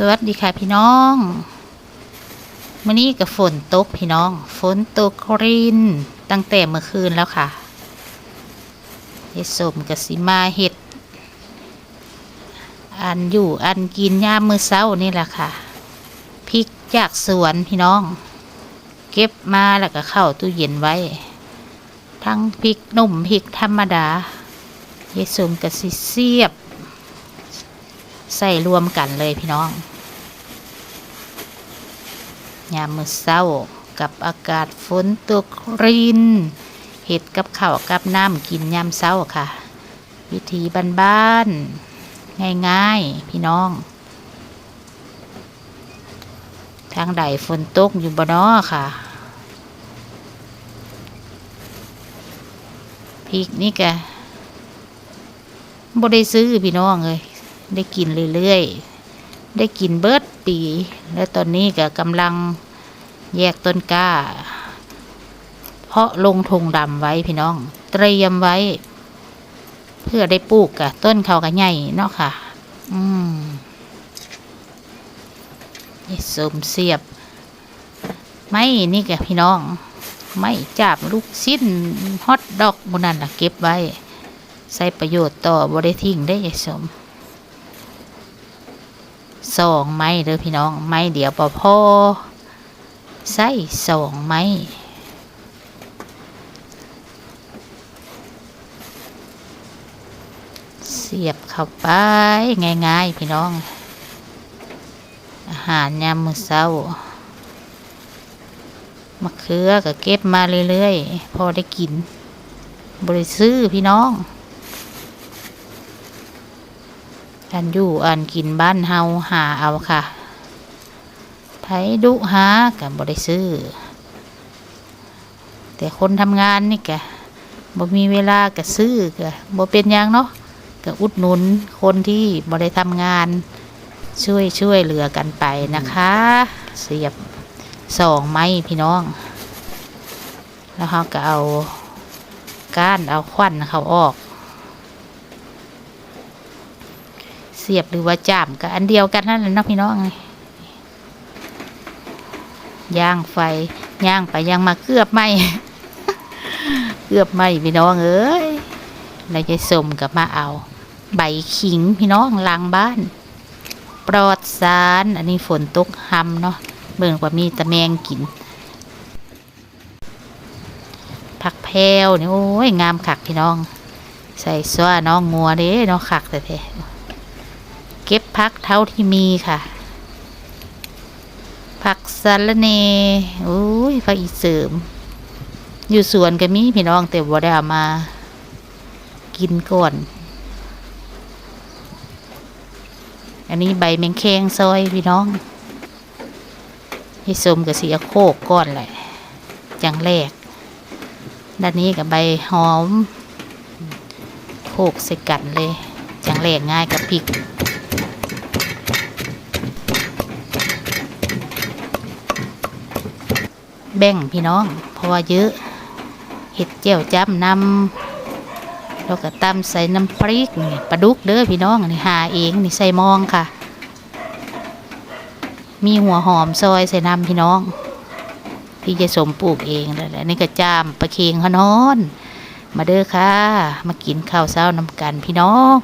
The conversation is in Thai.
สวัสดีค่ะพี่น้องมื่อนี้กับฝนตกพี่น้อง ฝนตกรินตั้งแต่เมื่อคืนแล้วค่ะเฮ็ดสมกับสิมาเห็ด อันอยู่อันกินยามมือเช้านี่แหละค่ะพริกจากสวนพี่น้อง เก็บมาแล้วก็เข้าตู้เย็นไว้ ทั้งพริกหนุ่มพริกธรรมดาเฮ็ดสมกับสิเสียบ ใส่รวมกันเลยพี่น้อง ยามมื้อเช้ากับอากาศฝนตกรินเห็ดกับข้าวกับน้ำกินยามเช้าค่ะ วิธีบ้านๆง่ายๆ พี่น้อง ทางใดฝนตกอยู่บ่น้อค่ะพริกนี่กะบ่ได้ซื้อพี่น้องเลย ได้กินเรื่อยๆ ได้กินเบิดปี แล้วตอนนี้ก็กำลังแยกต้นกล้า เพาะลงทงดำไว้พี่น้อง เตรียมไว้ เพื่อได้ปลูกกะต้นเขากระใหญ่เนาะค่ะ อืมนี่สมเสียบ ไม่นี่กพี่น้อง ไม่จับลูกชิ้นฮอตดอกบุนันละเก็บไว้ ใส่ประโยชน์ต่อบริทิ้งได้สม สองไม้เด้อพี่น้อง ไม้เดียวพอพอใส่สองไม้เสียบเข้าไปง่ายๆ พี่น้อง อาหารยามมื้อเช้ามะเขือก็เก็บมาเรื่อยๆ พอได้กินบริซื้อพี่น้อง อันอยู่อันกินบ้านเฮาหาเอาค่ะไผดุหากับบได้ซื้อ แต่คนทำงานนี่กะบ่มีเวลากะซื้อกะบ่เป็นยังเนาะกะอุดหนุนคนที่บ่ได้ทำงานช่วยช่วยเหลือกันไปนะคะ เสียบสองไม้พี่น้อง แล้วเขาก็เอาก้านเอาควันเขาออก เสียบหรือว่าจามก็อันเดียวกันนั่นแหละนะพี่น้องย่างไฟย่างไปย่างมาเกือบไหมเกือบไหมพี่น้องเอ้ยแล้วจะสมกับมาเอา ใบขิงพี่น้องหลังบ้าน ปลอดสาร อันนี้ฝนตกหำเนาะเบิ่งว่ามีตะแมงกิน ผักแพรวนี่โอ้ยงามคักพี่น้อง ใส่ซ้าน้องงัวเด้เนาะคักแต่แท้ เก็บพักเท่าที่มีค่ะ ผักสะรเนโอ้ยผักอีเสริม อยู่สวนก็มีพี่น้องแต่บ่ได้เอามา กินก่อน อันนี้ใบแมงแคงซอยพี่น้องพี่สมกับสีโคกก้อนแหละจังแรก ด้านนี้กับใบหอม โคกใส่กันเลย จังแรกง่ายกับพริก แบ่งพี่น้อง เพราะว่าเยอะเห็ดเจียวจ้ำนำแล้วก็ตำใส่น้ำพริกนี่ปลาดุกเด้อพี่น้องนี่หาเองนี่ใส่มองค่ะ มีหัวหอมซอยใส่น้ำพี่น้องพี่จะสมปลูกเองแล้วแหละนี่ก็จามปลาเค็งขนอน มาเด้อค่ะ มากินข้าวเช้าน้ำกันพี่น้อง